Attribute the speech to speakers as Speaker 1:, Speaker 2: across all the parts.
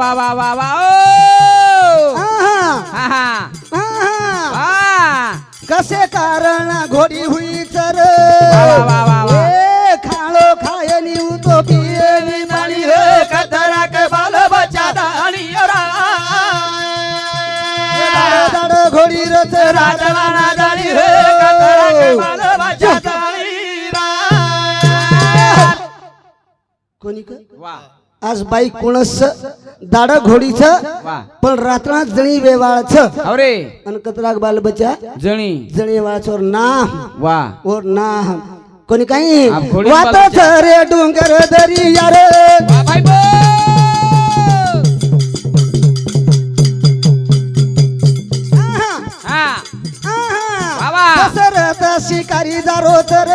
Speaker 1: वा वा वा वा. वा ओ हा हा. वा.
Speaker 2: कसे कारण घोडी हुई. ए, खाळो खायनी उतो पियनी पाणी हे
Speaker 1: कतराक बाल बच्चा दाणी
Speaker 2: दाड घोडी रच
Speaker 1: राजवाना दाणी. हे कतराक बाल बच्चा दाणी
Speaker 2: कोणी क?
Speaker 1: वा.
Speaker 2: आज बाई कोणस दाड घोडीच पण रात्रात जणी वेवाळच.
Speaker 1: अरे
Speaker 2: अन कतराक बाल बच्चा
Speaker 1: जणी.
Speaker 2: जणी वाळचोर नाम.
Speaker 1: वा.
Speaker 2: ओर नाम. कोणी काही वाटच रे डोंगर दरी यार शिकारी जारो तर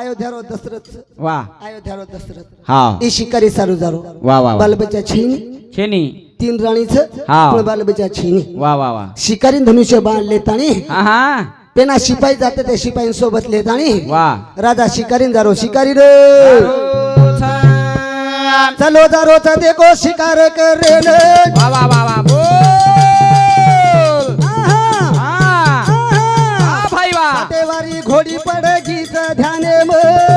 Speaker 2: अयोध्यारो दशरथ.
Speaker 1: वा.
Speaker 2: अयोध्यारो दशरथ.
Speaker 1: हा.
Speaker 2: ई शिकारी सारू जारो
Speaker 1: वा वा वा.
Speaker 2: बालबच्चा छिनी
Speaker 1: छेनी
Speaker 2: तीन राणीच.
Speaker 1: हा.
Speaker 2: पण बालबच्चा छिनी
Speaker 1: वा वा वा.
Speaker 2: शिकारी धनुष्य
Speaker 1: हा हा
Speaker 2: पेना शिपाई जाते ते शिपाई सोबत लेतानी.
Speaker 1: वा.
Speaker 2: राजा शिकारी जारो शिकारी रे. चलो जारो चा देखो शिकार करे रे
Speaker 1: वा वा वा. वा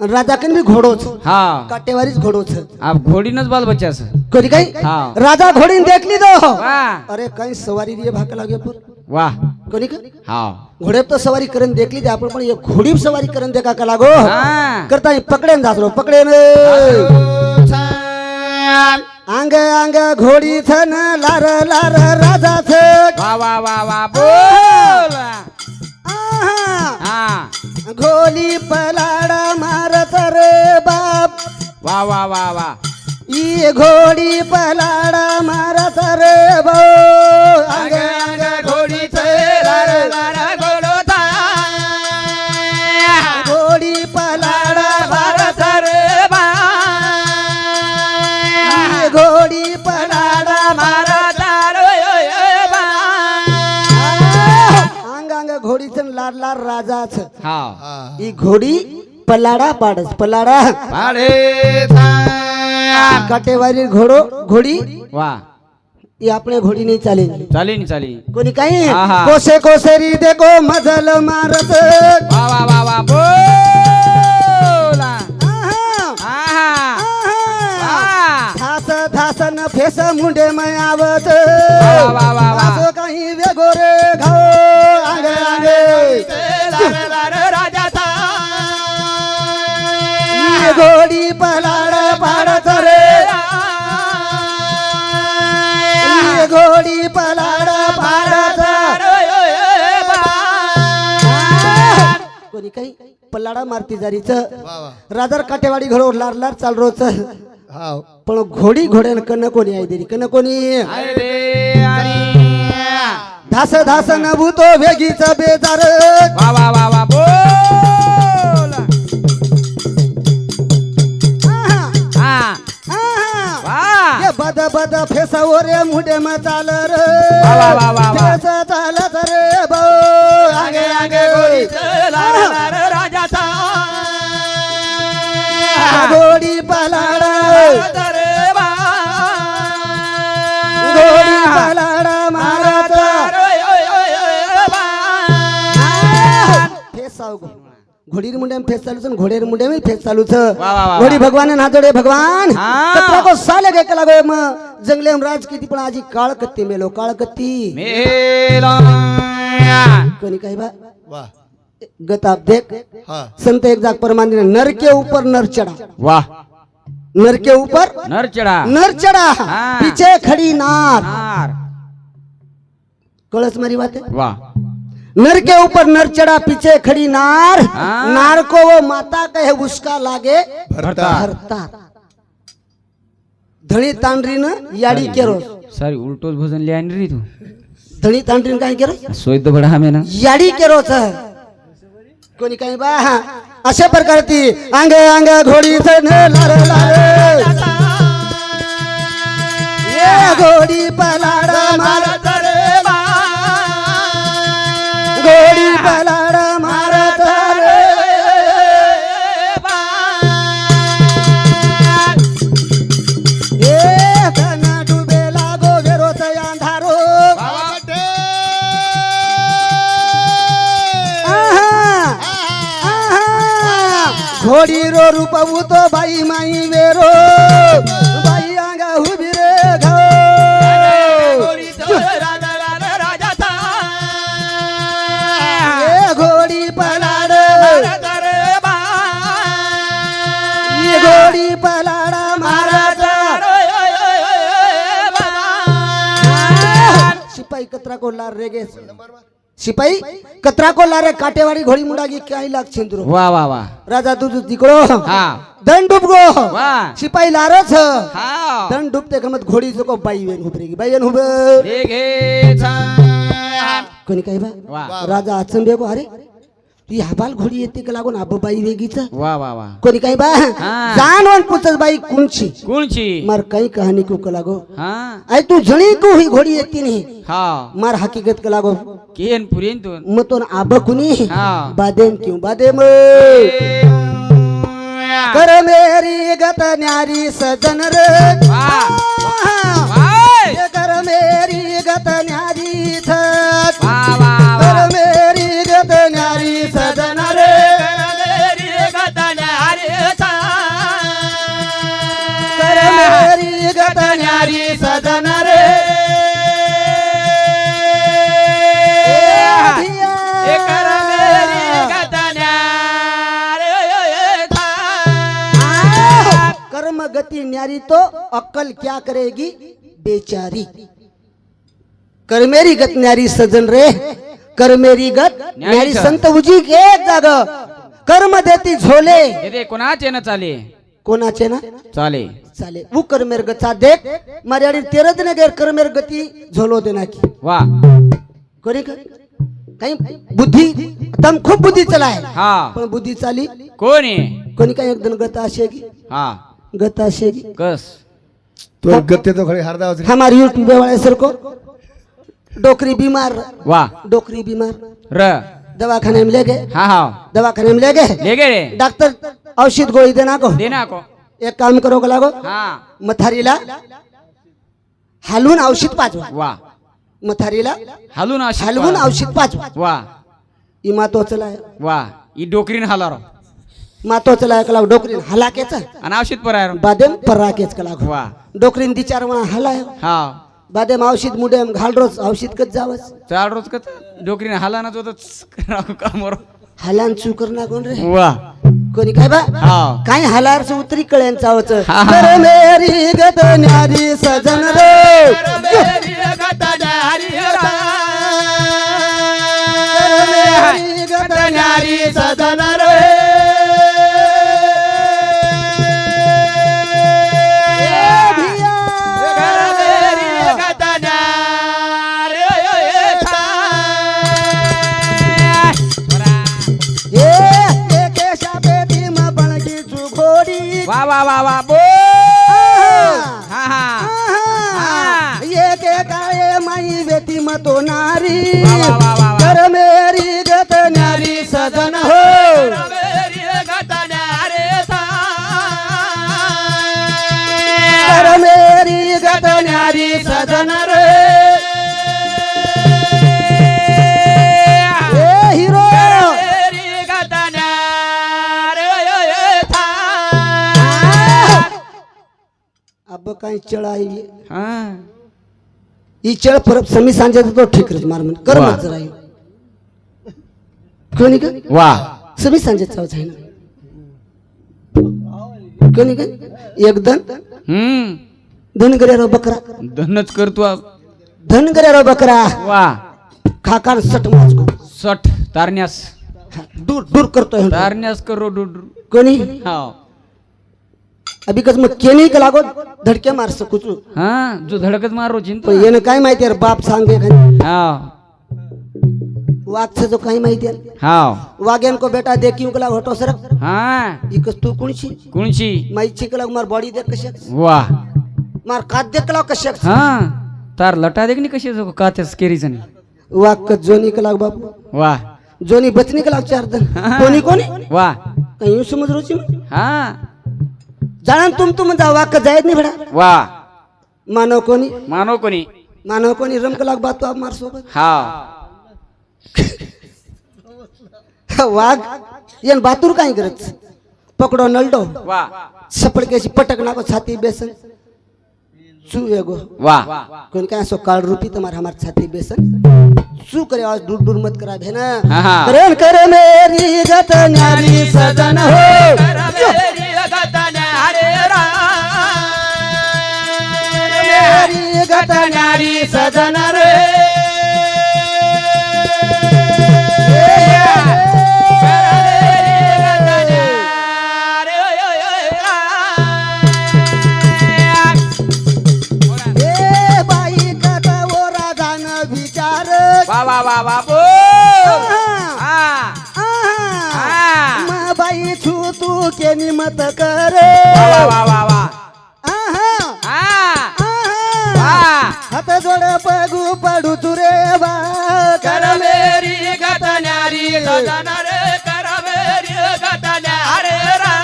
Speaker 2: राजा कन भी घोडोच.
Speaker 1: हा.
Speaker 2: काटेवारीच घोडोच.
Speaker 1: आप घोडीनच बाल बच्चा असं.
Speaker 2: कोणी काही?
Speaker 1: हा.
Speaker 2: राजा घोडीन देखली दो
Speaker 1: वा.
Speaker 2: अरे काही सवारी रे भाक लागे पर
Speaker 1: वा.
Speaker 2: कोणी का?
Speaker 1: हा.
Speaker 2: घोड्यात तो सवारी करून देखली दे आपण पण एक घोडी सवारी करून देखा का लागो.
Speaker 1: हा.
Speaker 2: करता पकडेन जासलो पकडेन अंग अंग घोडी छन लार लार राजा
Speaker 1: वा वा वा वा बोल. हा.
Speaker 2: घोली पलाडा मारत रे बाप
Speaker 1: वा वा वा वा.
Speaker 2: ई घोडी पलाडा मारत रे भो. अंग अंग
Speaker 1: घोडीचे लार लार घोडोता
Speaker 2: घोडी पलाडा
Speaker 1: भारत रे बा
Speaker 2: ई घोडी पलाडा
Speaker 1: भारत रे बा
Speaker 2: अंग अंग घोडीचं लार लार राजाच.
Speaker 1: हा.
Speaker 2: ई घोडी पलाडा पाडस पलाडा.
Speaker 1: पाडे
Speaker 2: काटेवारी घोडो घोडी.
Speaker 1: वा.
Speaker 2: आपल्या घोडी नाही चालेल
Speaker 1: चाली नी चाली
Speaker 2: कोणी काही?
Speaker 1: आहा.
Speaker 2: कोसे कोसेरी देखो मजल मारत
Speaker 1: वा वा वा वा. बोल.
Speaker 2: आहा,
Speaker 1: आहा
Speaker 2: आहा.
Speaker 1: वा
Speaker 2: धास धासन फेस मुंडे मयावत.
Speaker 1: वा वा वा वा.
Speaker 2: असं काही वेगो रे घोडी पलाड पाडत रे. घोडी पलाड पाडत. कोणी काही पल्लाडा मारती जारीच. राजार काटेवाडी घडो लार लार चाल रोच पण घोडी घोड्यान कन कोणी आहे देरी? कन कोणी? धास धास नभूतो वेगीच बेजार.
Speaker 1: वा वा वा.
Speaker 2: बद फेसवो रे मुडे म चाल रे. चालत रे बो आगे आगे
Speaker 1: राजाचा.
Speaker 2: घोडी पलाडा. घोडी पलाडा माराचा फेस साव घोडीर मुंड्या फेस चालूच घोडेर मुंड्या मी फेस चालूच.
Speaker 1: वा, वा, वा.
Speaker 2: घोडी भगवान नाजोडे भगवान.
Speaker 1: हा.
Speaker 2: कतरा को साले गे लागो म. जंगले में राज किती पण आजी काळ कत्ती मेलो काळ कत्ती कोणी काही बा? गत आप देख. संत एक जाग परमाने नर के ऊपर नर चढ़ा
Speaker 1: वाह
Speaker 2: नर के ऊपर
Speaker 1: नर चढ़ा
Speaker 2: नर चढ़ा। पीछे खड़ी नार. कळस मारी बात है
Speaker 1: वाह
Speaker 2: नर के ऊपर नर चढ़ा पीछे खड़ी नार। नार को वो माता कहे उसका लागे
Speaker 3: भरता।
Speaker 2: भरता। धणी तांडरीन याडी केरो।
Speaker 1: सारी उलटोच भजन लिहाय रे तू।
Speaker 2: धणी तांडरीन काय केरो?
Speaker 1: सोय तर बडा हमे ना।
Speaker 2: याडी केरो कोणी काही बा? अशा प्रकारची अंग अंग घोडी लार लार। ये घोडी पलाड घोडी रो रूपवू तो बाई माई वेरो। बाई अंगा उभी रे घो ए घोडी पलाड। घोडी पलाडा महाराजा। सिपाही कतरा को लार रे सिपाही कतरा को लारे काटेवाडी घोडी मुंडागी काही लाग छिंद्रो।
Speaker 1: वा वा वा।
Speaker 2: राजा तुझ तिकडो।
Speaker 1: हा।
Speaker 2: दंड डुबगो।
Speaker 1: वा।
Speaker 2: सिपाही लारच
Speaker 1: हा
Speaker 2: दंड डुबते खमत घोडी चुको बाई वेन उभरेगी बाई वेन उभ
Speaker 1: हे घे छान.
Speaker 2: कोणी काही बा?
Speaker 1: वा।
Speaker 2: राजा अचंबे गो अरे ती हबाल घोडी येते का लागून आब बाई वेगीच?
Speaker 1: वा वा वा.
Speaker 2: कोणी काही बा?
Speaker 1: हा.
Speaker 2: वन पुचस बाई कुणची
Speaker 1: कोणची
Speaker 2: मार काही कहाणी को का लागो?
Speaker 1: हा.
Speaker 2: आई तू जणी को ही घोडी येते नाही.
Speaker 1: हा.
Speaker 2: मार हकीकत का लागो?
Speaker 1: केन पुरेन तू.
Speaker 2: मग तो आब कुणी?
Speaker 1: हा.
Speaker 2: बादेम क्यों? बादेम कर मेरी गत न्यारी सजन रे. कर मेरी गत न्यारी न्यारी तो अक्कल क्या करेगी? बेचारी। कर मेरी गत न्यारी सजन रे। कर मेरी गत
Speaker 1: न्यारी का?
Speaker 2: संत उजी एक जाग। कर्म देती झोले।
Speaker 1: दे कोणाचे ना चाले?
Speaker 2: कोणाचे ना?
Speaker 1: चाले.
Speaker 2: चाले. वो कर मेर गचा देख। मर्यादी तेरत न गेर कर मेर गती झोलो देना की
Speaker 1: वा.
Speaker 2: कोणी कर? काही बुद्धी? तम खूप बुद्धी चलाय.
Speaker 1: हा.
Speaker 2: पण बुद्धी चाली?
Speaker 1: कोण?
Speaker 2: कोणी काही एकदम गता असेगी
Speaker 1: हा.
Speaker 2: गता असेगी
Speaker 1: कस?
Speaker 3: तो गत्ते तो खड़े हरदा उतरी
Speaker 2: हमारे यूट्यूब वाले सर को. डोकरी बीमार.
Speaker 1: वा.
Speaker 2: डोकरी बीमार.
Speaker 1: र.
Speaker 2: दवाखाने में ले गए
Speaker 1: हा हा.
Speaker 2: दवाखाने में ले गए
Speaker 1: ले गे रे.
Speaker 2: डॉक्टर औषध गोळी देना को.
Speaker 1: दे ना को.
Speaker 2: एक काम करो का. लागो
Speaker 1: हा.
Speaker 2: मथारीला हलवून औषध पाचवा
Speaker 1: वा.
Speaker 2: मथारीला
Speaker 1: हालून अशी
Speaker 2: हलवून औषध पाचवा
Speaker 1: वा.
Speaker 2: ही महत्वाचं लाय.
Speaker 1: वा. ई डोकरीन हालार.
Speaker 2: महत्वाचं लाय का लाग डोकरीन हलाकेच.
Speaker 1: आणि औषध परायर
Speaker 2: बादेम पराकेच का लागो.
Speaker 1: वा.
Speaker 2: डोकरीन दी चार म्हणा हलाय.
Speaker 1: हा
Speaker 2: बादेम औषध मुडेम घाल रोज औषध कच जावच
Speaker 1: चार रोज कत डोकरीन हालानाच होत कामवर
Speaker 2: हलान चुकर ना कोण रे.
Speaker 1: वा.
Speaker 2: कोणी काय बा?
Speaker 1: हा
Speaker 2: काय हलारच उतरी कळ्यान चावच. कर मेरी गत न्यारी सजन रे. मेरी गत न्यारी सजन रे.
Speaker 1: वा वा वा वा. बो! हा हा.
Speaker 2: एके काळे माई बेटी म तो नारी. कर मेरी गत न्यारी सजन हो. कर मेरी गत न्यारी सजन अब काही चढाई
Speaker 1: हा.
Speaker 2: ही चढ परत समी सांजे तो ठीक रे मार म्हण. कर
Speaker 1: वा.
Speaker 2: मत जरा ही. कोणी का?
Speaker 1: वा.
Speaker 2: समी सांजे चावच आहे ना. कोणी का? एकदम
Speaker 1: हम्म.
Speaker 2: धन करे रो बकरा.
Speaker 1: धनच करतो
Speaker 2: धन करे रो बकरा.
Speaker 1: वा.
Speaker 2: खाकान सट माच को.
Speaker 1: सट तारण्यास.
Speaker 2: हा, दूर दूर करतोय. म्हणतो.
Speaker 1: तारण्यास करो डू डू
Speaker 2: कोणी?
Speaker 1: हा
Speaker 2: अभी कस मग केनी का लागो धडके मारस कुचू
Speaker 1: हा जो धडकत मारो
Speaker 2: पण
Speaker 1: चिंता
Speaker 2: येणं काय माहिती यार बाप सांगे का
Speaker 1: हा
Speaker 2: वाघचं जो काही माहिती आहे
Speaker 1: हा
Speaker 2: वाघेन को बेटा देखी उकला होतो सर
Speaker 1: हा.
Speaker 2: इकस तू कोणशी?
Speaker 1: कोणची
Speaker 2: माई चिकला मार बॉडी देख कशा
Speaker 1: वा
Speaker 2: मार कात देखला कशा
Speaker 1: हा. तार लटा देख नी कशी जो कात्यास केरीचं नाही
Speaker 2: वाघ क जोनी का लाग बापू?
Speaker 1: वा
Speaker 2: जोनी बचनी का लाग चार दन कोणी कोणी?
Speaker 1: वा
Speaker 2: काही समज रोची
Speaker 1: हा.
Speaker 2: जाणा तुम तुम जा वाघ का जायत नाही भडा.
Speaker 1: वा.
Speaker 2: मानव कोणी?
Speaker 1: मानो कोणी?
Speaker 2: मानव कोणी? रमक लाग बात तो आप मार सोबत.
Speaker 1: हा.
Speaker 2: वाघ. येन बातूर काय करत? पकडो नलडो.
Speaker 1: वा.
Speaker 2: सपडक्याची पटक नाको छाती बेसन. चू एगो.
Speaker 1: वा.
Speaker 2: कोण काय सो काळ रूपी तुम्हारा हमार छाती बेसन. चू करे आज दूर दूर मत करा है ना
Speaker 1: हा, हा.
Speaker 2: करेन करे मेरी गत न्यारी सजन हो. गत न्यारी सजन रे. बाई कथ विचार.
Speaker 1: वा वा वा वा
Speaker 2: छू तू केनी मत करे.
Speaker 1: वा वा वा वा.
Speaker 2: आहा.
Speaker 1: वा.
Speaker 2: हात जोड पगू पडू तुरे बा.
Speaker 1: कर मेरी गतन्यारी गजन रे कर मेरी गतन्यारी रा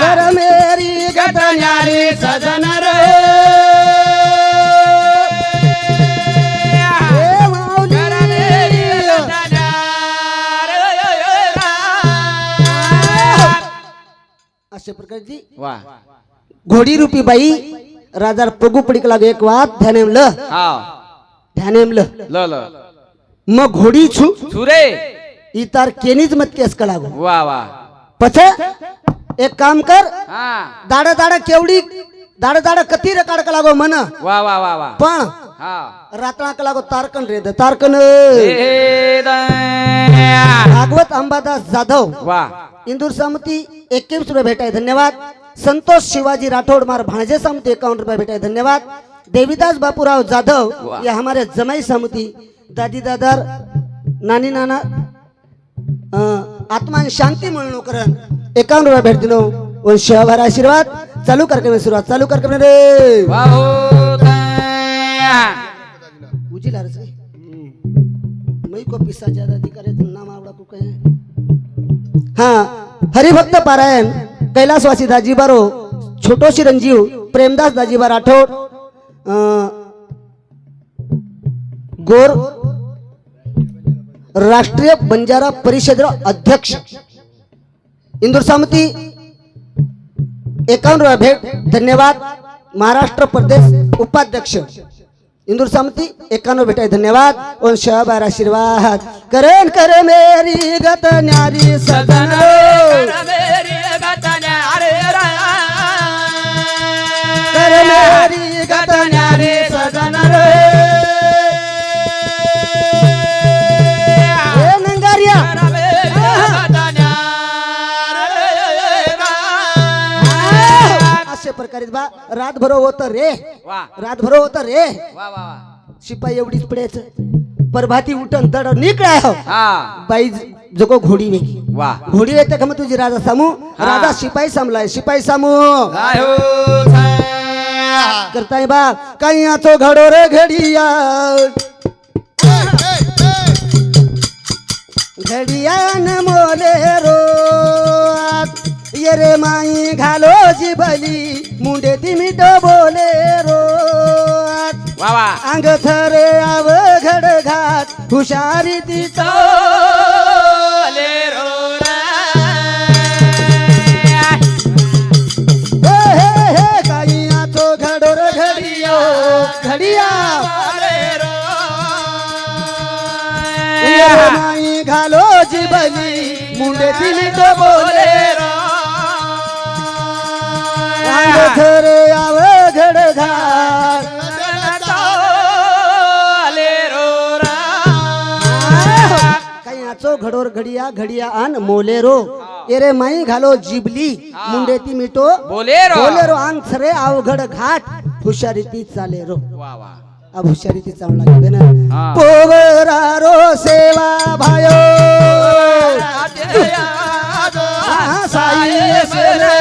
Speaker 2: कर मेरी
Speaker 1: गतन्यारी सजन
Speaker 2: अशा प्रकारची
Speaker 1: वा.
Speaker 2: घोडी रूपी बाई राजार पगू पडिक लाग एक वात ध्यानेम ल.
Speaker 1: हा
Speaker 2: ध्यानेम ल.
Speaker 1: ल ल.
Speaker 2: मग घोडी छू.
Speaker 1: सुरे
Speaker 2: इतार केनीच मत केस का लागू.
Speaker 1: वा वा.
Speaker 2: पछ एक काम कर. दाड दाड केवडी दाड दाड कती रकाड का लागो मन?
Speaker 1: वा वा वा वा.
Speaker 2: पण
Speaker 1: हा
Speaker 2: रातळा का लागो तारकन रे द तारकन.
Speaker 1: हे.
Speaker 2: भागवत अंबादास जाधव.
Speaker 1: वा.
Speaker 2: इंदूर समिती एक्कीस रुपये भेटाय धन्यवाद. संतोष शिवाजी राठौड़ मार भाणजे समिती एकावन्न रुपये भेटाय धन्यवाद. देवीदास बापूराव जाधव. ये हमारे जमाई समिती दादी दादार नानी नाना आत्मान शांती करण एकावन्न रुपये भेट दिनो व शहभार आशीर्वाद. चालू कार्यक्रम सुरुवात चालू कार्यक्रम रे.
Speaker 1: वा हो दया.
Speaker 2: उजिला रे मैं को पिस्सा ज्यादा अधिकारी नाम आवडा को कहे. हा हरिभक्त पारायण कैलासवासी दाजीबारो छोटो चिरंजीव प्रेमदास दाजीबा राठोड गोर राष्ट्रीय बंजारा परिषद अध्यक्ष इंदूर समिती एकावन्न भेट धन्यवाद महाराष्ट्र प्रदेश उपाध्यक्ष। इंदूर समिती एकानो भेटाय धन्यवाद। ओन शहबार आशीर्वाद। करण करे मेरी गत न्यारी
Speaker 1: सदन मेरी
Speaker 2: कर मेरी गत न्यारी प्रकारे बा. रातभर होत रे.
Speaker 1: वा.
Speaker 2: रातभर होत रे.
Speaker 1: वा वा वा.
Speaker 2: शिपाई एवढीच पडायचं परभाती उठन दड निकळाय हो.
Speaker 1: हा.
Speaker 2: बाई जको घोडी वेगी
Speaker 1: वा.
Speaker 2: घोडी येते का मग तुझी राजा सामू. राजा शिपाई सामलाय. शिपाई सामू.
Speaker 1: काय हो.
Speaker 2: करताय बा. काही आचो घडो रे घडिया घडिया न मोले रो. ये रे माई घालो जिबली. मुंडे तिमी बोले रो
Speaker 1: वा वा.
Speaker 2: अंग थरे आव घड घात. हुशारी. हे हे हे काही घडिया. घडिया.
Speaker 1: रे
Speaker 2: माई घालो जिबली. मुंडे तिमी बोले
Speaker 1: ले रो.
Speaker 2: आव. नाचो घडोर घडिया घडिया आन मोलेरो। एरे माई घालो जिबली मुंडेती मिटो।
Speaker 1: बोलेरो।
Speaker 2: बोलेरो आन सरे अवघड घाट हुशारीती चाले रो
Speaker 1: वा वा।
Speaker 2: अब हुशारीती चालू लागते ना. पोवरा रो सेवा भायो। हा, साई शेरे